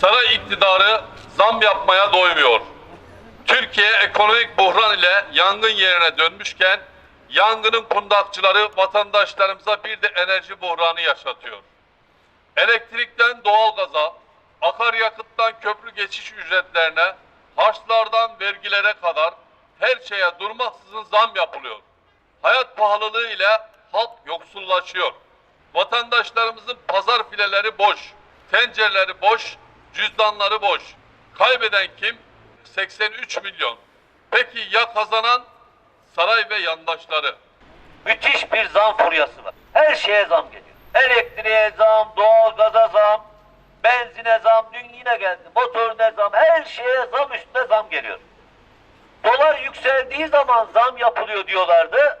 Saray iktidarı zam yapmaya doymuyor. Türkiye ekonomik buhran ile yangın yerine dönmüşken yangının kundakçıları vatandaşlarımıza bir de enerji buhranı yaşatıyor. Elektrikten doğalgaza, akaryakıttan köprü geçiş ücretlerine, harçlardan vergilere kadar her şeye durmaksızın zam yapılıyor. Hayat pahalılığı ile halk yoksullaşıyor. Vatandaşlarımızın pazar fileleri boş, tencereleri boş, cüzdanları boş. Kaybeden kim? 83 milyon. Peki ya kazanan? Saray ve yandaşları. müthiş bir zam furyası var. Her şeye zam geliyor. Elektriğe zam, doğalgaza zam, benzine zam, dün yine geldi. Motorine zam, her şeye zam üstüne zam geliyor. Dolar yükseldiği zaman zam yapılıyor diyorlardı.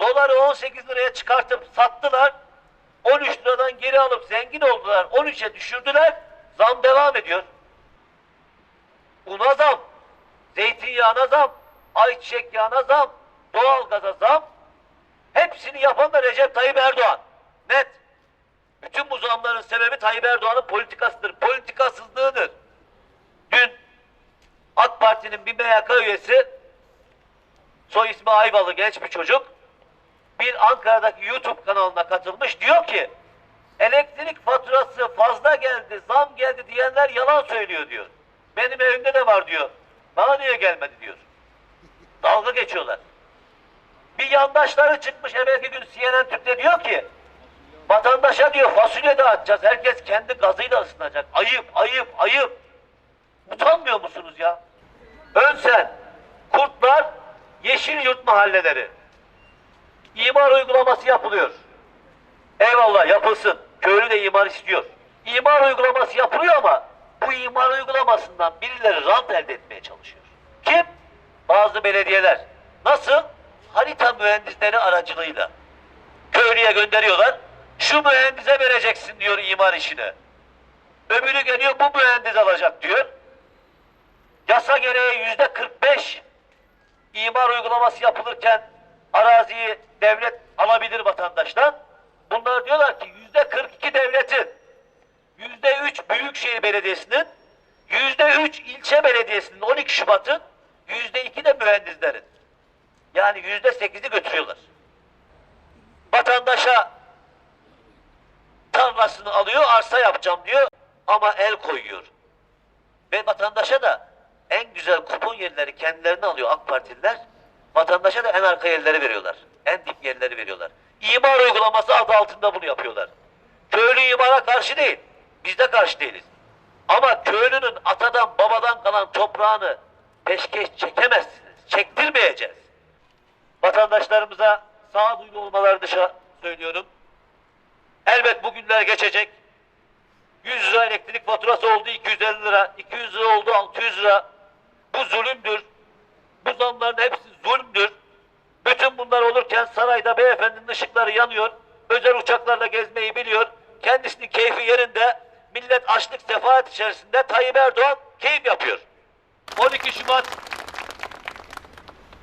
Doları 18 liraya çıkartıp sattılar. 13 liradan geri alıp zengin oldular. 13'e düşürdüler. Zam devam ediyor. Una zam, zeytinyağına zam, ayçiçek yağına zam, doğalgaza zam, Hepsini yapan da Recep Tayyip Erdoğan. Net. Bütün bu zamların sebebi Tayyip Erdoğan'ın politikasıdır. Politikasızlığıdır. Dün AK Parti'nin bir MYK üyesi soy ismi Ayvalı genç bir çocuk bir Ankara'daki YouTube kanalına katılmış. Diyor ki elektrik faturası fazla geldi, zam geldi diyenler yalan söylüyor diyor. Benim evimde de var diyor. Bana niye gelmedi diyor. Dalga geçiyorlar. Bir yandaşları çıkmış evvelki gün CNN Türk'te diyor ki vatandaşa diyor fasulye dağıtacağız. Herkes kendi gazıyla ısınacak. Ayıp, ayıp, ayıp. Utanmıyor musunuz ya? Önsen, Kurtlar, Yeşil Yurt mahalleleri. İmar uygulaması yapılıyor. Eyvallah yapılsın. Köylü de imar istiyor. İmar uygulaması yapılıyor ama bu imar uygulamasından birileri rant elde etmeye çalışıyor. Kim? Bazı belediyeler. Nasıl? Harita mühendisleri aracılığıyla. Köylüye gönderiyorlar. Şu mühendise vereceksin diyor imar işini. Öbürü geliyor bu mühendis alacak diyor. Yasa gereği yüzde 45 imar uygulaması yapılırken araziyi devlet alabilir vatandaştan. Bunlar diyorlar ki yüzde 42 devletin, yüzde 3 Büyükşehir Belediyesi'nin, yüzde 3 ilçe belediyesinin 12 Şubat'ın, yüzde 2 de mühendislerin. Yani yüzde 8'i götürüyorlar. Vatandaşa tarlasını alıyor, arsa yapacağım diyor ama el koyuyor. Ve vatandaşa da en güzel kupon yerleri kendilerine alıyor AK Partililer. Vatandaşa da en arka yerleri veriyorlar. En dip yerleri veriyorlar. İmar uygulaması adı altında bunu yapıyorlar. Köylü imara karşı değil. Biz de karşı değiliz. Ama köylünün atadan babadan kalan toprağını peşkeş çekemezsiniz. Çektirmeyeceğiz. Vatandaşlarımıza sağduyulu olmaları dışa söylüyorum. Elbet bu günler geçecek. 100 lira elektrik faturası oldu 250 lira, 200 lira oldu 600 lira. Bu zulümdür. Bu zamların hepsi zulümdür. Bütün bunlar olurken sarayda beyefendinin ışıkları yanıyor. Özel uçaklarla gezmeyi biliyor. Kendisinin keyfi yerinde. Millet açlık sefaat içerisinde Tayyip Erdoğan keyif yapıyor. 12 Şubat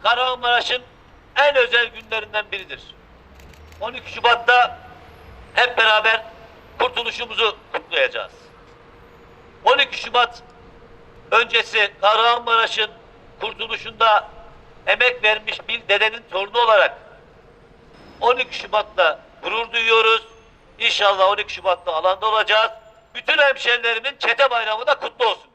Kahramanmaraş'ın en özel günlerinden biridir. 12 Şubat'ta hep beraber kurtuluşumuzu kutlayacağız. 12 Şubat öncesi Kahramanmaraş'ın kurtuluşunda emek vermiş bir dedenin torunu olarak 12 Şubat'ta gurur duyuyoruz. İnşallah 12 Şubat'ta alanda olacağız. Bütün hemşerilerimin çete bayramı da kutlu olsun.